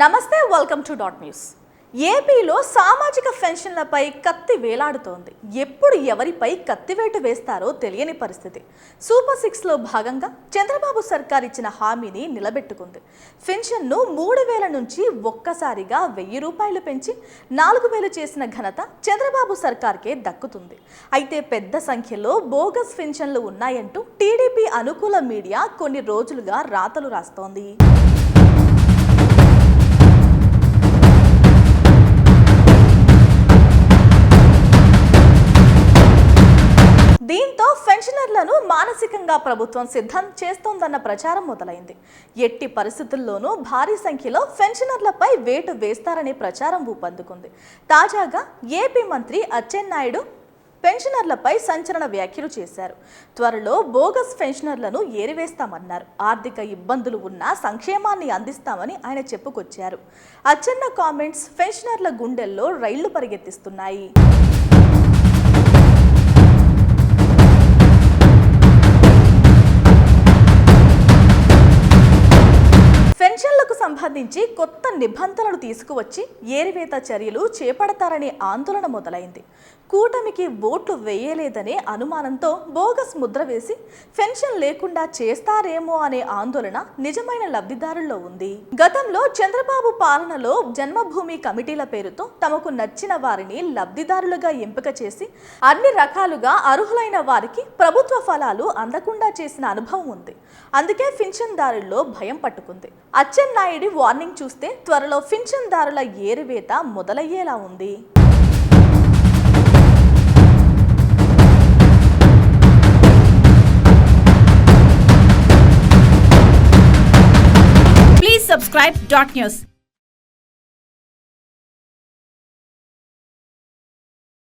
నమస్తే welcome to dot news ఏపీలో సామాజిక పెన్షన్లపై కత్తి వేలాడుతోంది. ఎప్పుడు ఎవరిపై కత్తివేటు వేస్తారో తెలియని పరిస్థితి. సూపర్ సిక్స్లో భాగంగా చంద్రబాబు సర్కార్ ఇచ్చిన హామీని నిలబెట్టుకుంది. పెన్షన్ను మూడు వేల నుంచి ఒక్కసారిగా వెయ్యి రూపాయలు పెంచి నాలుగు వేలు చేసిన ఘనత చంద్రబాబు సర్కార్కే దక్కుతుంది. అయితే పెద్ద సంఖ్యలో బోగస్ పెన్షన్లు ఉన్నాయంటూ టీడీపీ అనుకూల మీడియా కొన్ని రోజులుగా రాతలు రాస్తోంది. దీంతో పెన్షనర్లను మానసికంగా ప్రభుత్వం సిద్ధం చేస్తోందన్న ప్రచారం మొదలైంది. ఎట్టి పరిస్థితుల్లోనూ భారీ సంఖ్యలో పెన్షనర్లపై వేటు వేస్తారనే ప్రచారం ఊపందుకుంది. తాజాగా ఏపీ మంత్రి అచ్చెన్నాయుడు పెన్షనర్లపై సంచలన వ్యాఖ్యలు చేశారు. త్వరలో బోగస్ పెన్షనర్లను ఏరివేస్తామన్నారు. ఆర్థిక ఇబ్బందులు ఉన్నా సంక్షేమాన్ని అందిస్తామని ఆయన చెప్పుకొచ్చారు. అచ్చెన్న కామెంట్స్ పెన్షనర్ల గుండెల్లో రైళ్ళు పరిగెత్తిస్తున్నాయి. సంబంధించి కొత్త నిబంధనలు తీసుకువచ్చి ఏరివేత చర్యలు చేపడతారనే ఆందోళన మొదలైంది. కూటమికి ఓట్లు వేయలేదనే అనుమానంతో బోగస్ ముద్ర వేసి పెన్షన్ లేకుండా చేస్తారేమో అనే ఆందోళన నిజమైన లబ్ధిదారుల్లో ఉంది. గతంలో చంద్రబాబు పాలనలో జన్మభూమి కమిటీల పేరుతో తమకు నచ్చిన వారిని లబ్ధిదారులుగా ఎంపిక చేసి అన్ని రకాలుగా అర్హులైన వారికి ప్రభుత్వ ఫలాలు అందకుండా చేసిన అనుభవం ఉంది. అందుకే ఫిన్షన్దారుల్లో భయం పట్టుకుంది. అచ్చెన్నాయుడి వార్నింగ్ చూస్తే త్వరలో ఫిన్షన్దారుల ఏరువేత మొదలయ్యేలా ఉంది. Subscribe Dot News.